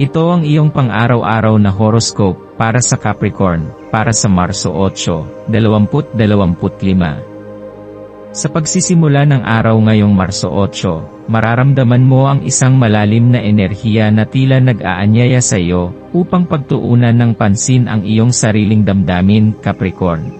Ito ang iyong pang-araw-araw na horoscope para sa Capricorn, para sa Marso 8, 2025. Sa pagsisimula ng araw ngayong Marso 8, mararamdaman mo ang isang malalim na enerhiya na tila nag-aanyaya sa iyo upang pagtuunan ng pansin ang iyong sariling damdamin, Capricorn.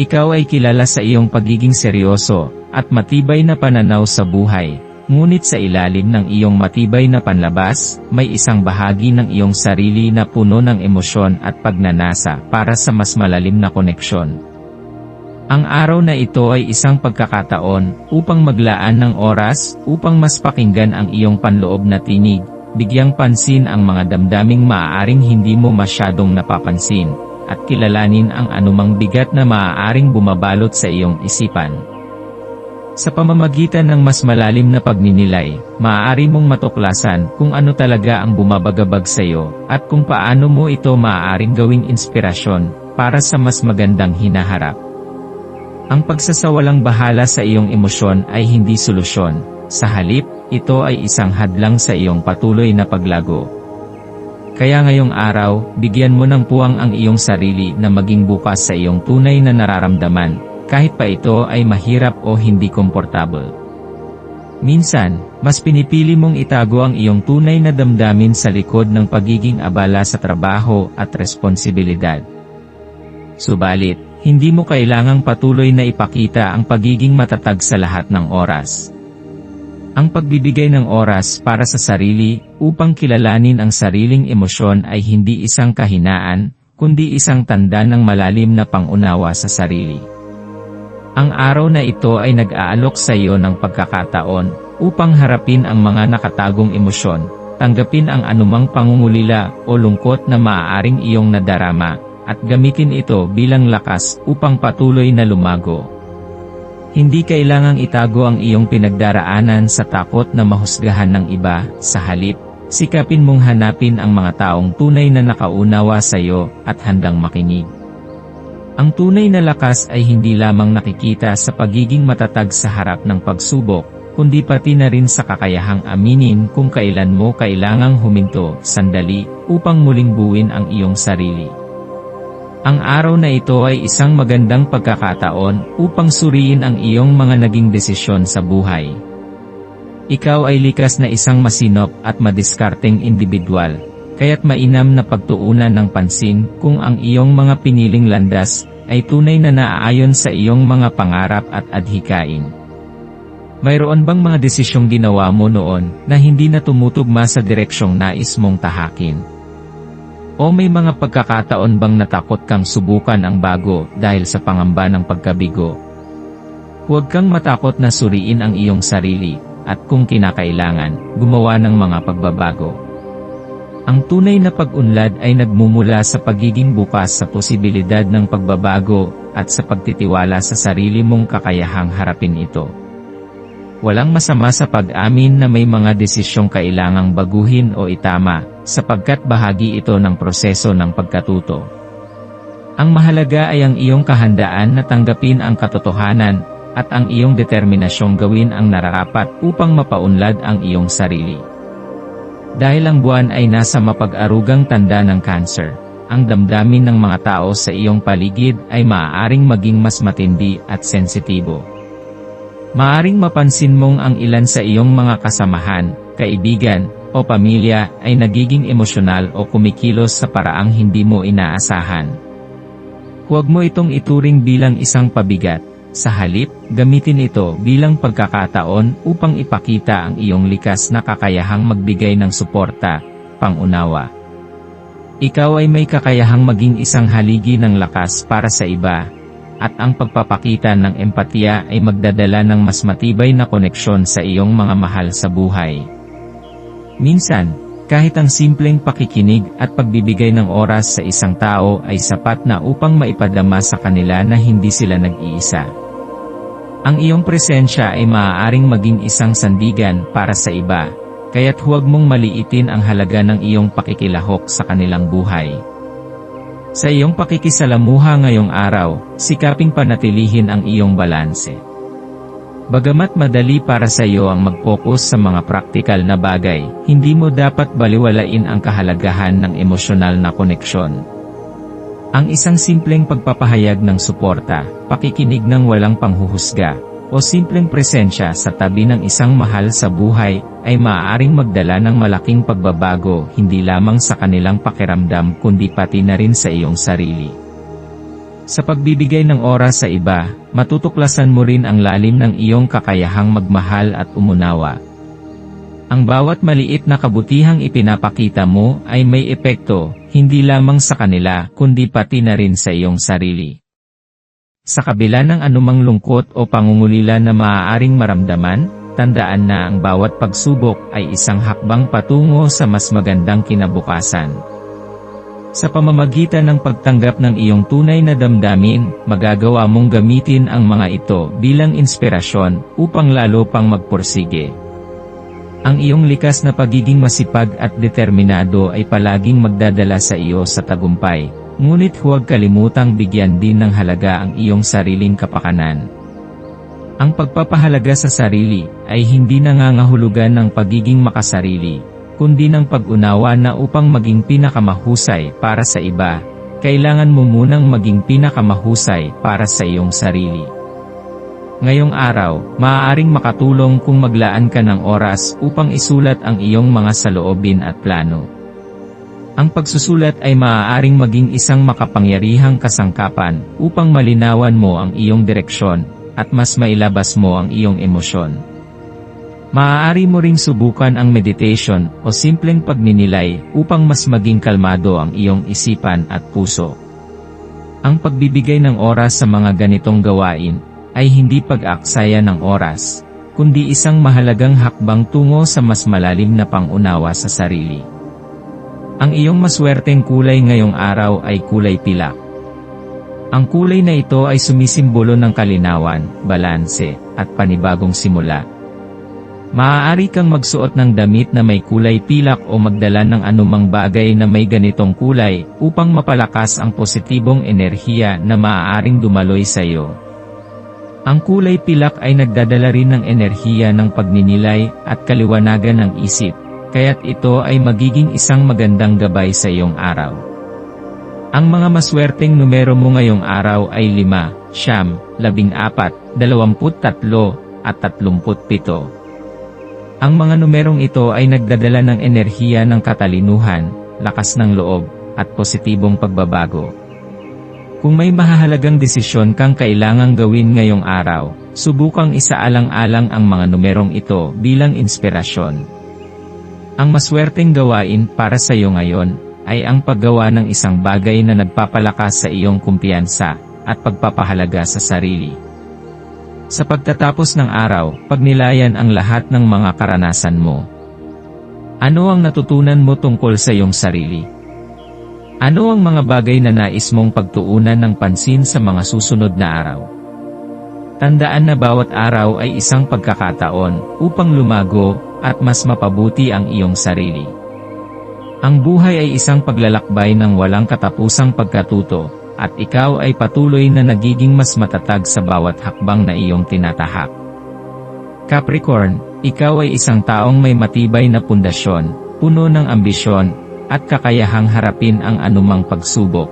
Ikaw ay kilala sa iyong pagiging seryoso at matibay na pananaw sa buhay, Ngunit sa ilalim ng iyong matibay na panlabas, may isang bahagi ng iyong sarili na puno ng emosyon at pagnanasa para sa mas malalim na koneksyon. Ang araw na ito ay isang pagkakataon upang maglaan ng oras upang mas pakinggan ang iyong panloob na tinig, bigyang pansin ang mga damdaming maaaring hindi mo masyadong napapansin, at kilalanin ang anumang bigat na maaaring bumabalot sa iyong isipan. Sa pamamagitan ng mas malalim na pagninilay, maaari mong matuklasan kung ano talaga ang bumabagabag sa iyo, at kung paano mo ito maaaring gawing inspirasyon, para sa mas magandang hinaharap. Ang pagsasawalang bahala sa iyong emosyon ay hindi solusyon, sa halip, ito ay isang hadlang sa iyong patuloy na paglago. Kaya ngayong araw, bigyan mo ng puwang ang iyong sarili na maging bukas sa iyong tunay na nararamdaman, kahit pa ito ay mahirap o hindi komportable. Minsan, mas pinipili mong itago ang iyong tunay na damdamin sa likod ng pagiging abala sa trabaho at responsibilidad. Subalit, hindi mo kailangang patuloy na ipakita ang pagiging matatag sa lahat ng oras. Ang pagbibigay ng oras para sa sarili upang kilalanin ang sariling emosyon ay hindi isang kahinaan, kundi isang tanda ng malalim na pangunawa sa sarili. Ang araw na ito ay nag-aalok sa iyo ng pagkakataon upang harapin ang mga nakatagong emosyon, tanggapin ang anumang pangungulila o lungkot na maaaring iyong nadarama, at gamitin ito bilang lakas upang patuloy na lumago. Hindi kailangang itago ang iyong pinagdaraanan sa takot na mahusgahan ng iba, sa halip, sikapin mong hanapin ang mga taong tunay na nakaunawa sa iyo at handang makinig. Ang tunay na lakas ay hindi lamang nakikita sa pagiging matatag sa harap ng pagsubok, kundi pati na rin sa kakayahang aminin kung kailan mo kailangang huminto, sandali, upang muling buuin ang iyong sarili. Ang araw na ito ay isang magandang pagkakataon upang suriin ang iyong mga naging desisyon sa buhay. Ikaw ay likas na isang masinop at madiskarteng individual, kaya't mainam na pagtuunan ng pansin kung ang iyong mga piniling landas ay tunay na naaayon sa iyong mga pangarap at adhikain. Mayroon bang mga desisyong ginawa mo noon na hindi na tumutugma sa direksyong nais mong tahakin? O may mga pagkakataon bang natakot kang subukan ang bago dahil sa pangamba ng pagkabigo? Huwag kang matakot na suriin ang iyong sarili, at kung kinakailangan, gumawa ng mga pagbabago. Ang tunay na pag-unlad ay nagmumula sa pagiging bukas sa posibilidad ng pagbabago, at sa pagtitiwala sa sarili mong kakayahang harapin ito. Walang masama sa pag-amin na may mga desisyong kailangang baguhin o itama, sapagkat bahagi ito ng proseso ng pagkatuto. Ang mahalaga ay ang iyong kahandaan na tanggapin ang katotohanan, at ang iyong determinasyong gawin ang nararapat upang mapaunlad ang iyong sarili. Dahil ang buwan ay nasa mapag-arugang tanda ng cancer, ang damdamin ng mga tao sa iyong paligid ay maaaring maging mas matindi at sensitibo. Maaring mapansin mong ang ilan sa iyong mga kasamahan, kaibigan, o pamilya ay nagiging emosyonal o kumikilos sa paraang hindi mo inaasahan. Huwag mo itong ituring bilang isang pabigat, sa halip, gamitin ito bilang pagkakataon upang ipakita ang iyong likas na kakayahang magbigay ng suporta, pangunawa. Ikaw ay may kakayahang maging isang haligi ng lakas para sa iba, at ang pagpapakita ng empatiya ay magdadala ng mas matibay na koneksyon sa iyong mga mahal sa buhay. Minsan, kahit ang simpleng pakikinig at pagbibigay ng oras sa isang tao ay sapat na upang maipadama sa kanila na hindi sila nag-iisa. Ang iyong presensya ay maaaring maging isang sandigan para sa iba, kaya't huwag mong maliitin ang halaga ng iyong pakikilahok sa kanilang buhay. Sa iyong pakikisalamuha ngayong araw, sikaping panatilihin ang iyong balanse. Bagamat madali para sa iyo ang mag-focus sa mga praktikal na bagay, hindi mo dapat baliwalain ang kahalagahan ng emosyonal na koneksyon. Ang isang simpleng pagpapahayag ng suporta, pakikinig ng walang panghuhusga, o simpleng presensya sa tabi ng isang mahal sa buhay, ay maaaring magdala ng malaking pagbabago hindi lamang sa kanilang pakiramdam kundi pati na rin sa iyong sarili. Sa pagbibigay ng oras sa iba, matutuklasan mo rin ang lalim ng iyong kakayahang magmahal at umunawa. Ang bawat maliit na kabutihang ipinapakita mo ay may epekto, hindi lamang sa kanila, kundi pati na rin sa iyong sarili. Sa kabila ng anumang lungkot o pangungulila na maaaring maramdaman, tandaan na ang bawat pagsubok ay isang hakbang patungo sa mas magandang kinabukasan. Sa pamamagitan ng pagtanggap ng iyong tunay na damdamin, magagawa mong gamitin ang mga ito bilang inspirasyon upang lalo pang magpursige. Ang iyong likas na pagiging masipag at determinado ay palaging magdadala sa iyo sa tagumpay, ngunit huwag kalimutang bigyan din ng halaga ang iyong sariling kapakanan. Ang pagpapahalaga sa sarili ay hindi nangangahulugan ng pagiging makasarili, kundi ng pag-unawa na upang maging pinakamahusay para sa iba, kailangan mo munang maging pinakamahusay para sa iyong sarili. Ngayong araw, maaaring makatulong kung maglaan ka ng oras upang isulat ang iyong mga saloobin at plano. Ang pagsusulat ay maaaring maging isang makapangyarihang kasangkapan upang malinawan mo ang iyong direksyon at mas mailabas mo ang iyong emosyon. Maaari mo ring subukan ang meditation o simpleng pagninilay upang mas maging kalmado ang iyong isipan at puso. Ang pagbibigay ng oras sa mga ganitong gawain ay hindi pag-aksaya ng oras, kundi isang mahalagang hakbang tungo sa mas malalim na pangunawa sa sarili. Ang iyong maswerteng kulay ngayong araw ay kulay pilak. Ang kulay na ito ay sumisimbolo ng kalinawan, balanse, at panibagong simula. Maaari kang magsuot ng damit na may kulay pilak o magdala ng anumang bagay na may ganitong kulay upang mapalakas ang positibong enerhiya na maaaring dumaloy sa iyo. Ang kulay pilak ay nagdadala rin ng enerhiya ng pagninilay at kaliwanagan ng isip, kaya't ito ay magiging isang magandang gabay sa iyong araw. Ang mga maswerteng numero mo ngayong araw ay 5, siyam, 14, 23, at 37. Ang mga numerong ito ay nagdadala ng enerhiya ng katalinuhan, lakas ng loob, at positibong pagbabago. Kung may mahahalagang desisyon kang kailangang gawin ngayong araw, subukang isaalang-alang ang mga numerong ito bilang inspirasyon. Ang maswerteng gawain para sa iyo ngayon, ay ang paggawa ng isang bagay na nagpapalakas sa iyong kumpiyansa, at pagpapahalaga sa sarili. Sa pagtatapos ng araw, pagnilayan ang lahat ng mga karanasan mo. Ano ang natutunan mo tungkol sa iyong sarili? Ano ang mga bagay na nais mong pagtuunan ng pansin sa mga susunod na araw? Tandaan na bawat araw ay isang pagkakataon upang lumago at mas mapabuti ang iyong sarili. Ang buhay ay isang paglalakbay ng walang katapusang pagkatuto, at ikaw ay patuloy na nagiging mas matatag sa bawat hakbang na iyong tinatahak. Capricorn, ikaw ay isang taong may matibay na pundasyon, puno ng ambisyon, at kakayahang harapin ang anumang pagsubok.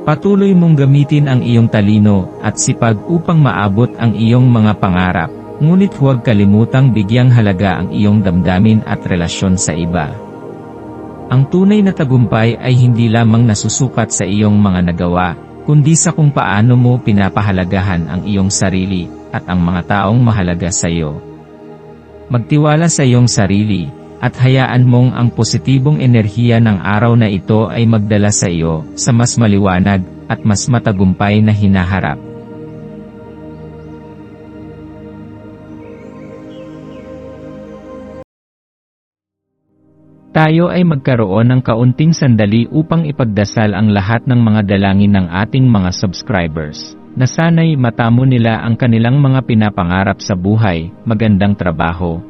Patuloy mong gamitin ang iyong talino at sipag upang maabot ang iyong mga pangarap, ngunit huwag kalimutang bigyang halaga ang iyong damdamin at relasyon sa iba. Ang tunay na tagumpay ay hindi lamang nasusukat sa iyong mga nagawa, kundi sa kung paano mo pinapahalagahan ang iyong sarili, at ang mga taong mahalaga sa iyo. Magtiwala sa iyong sarili, at hayaan mong ang positibong enerhiya ng araw na ito ay magdala sa iyo, sa mas maliwanag, at mas matagumpay na hinaharap. Tayo ay magkaroon ng kaunting sandali upang ipagdasal ang lahat ng mga dalangin ng ating mga subscribers, na sana'y matamo nila ang kanilang mga pinapangarap sa buhay, magandang trabaho,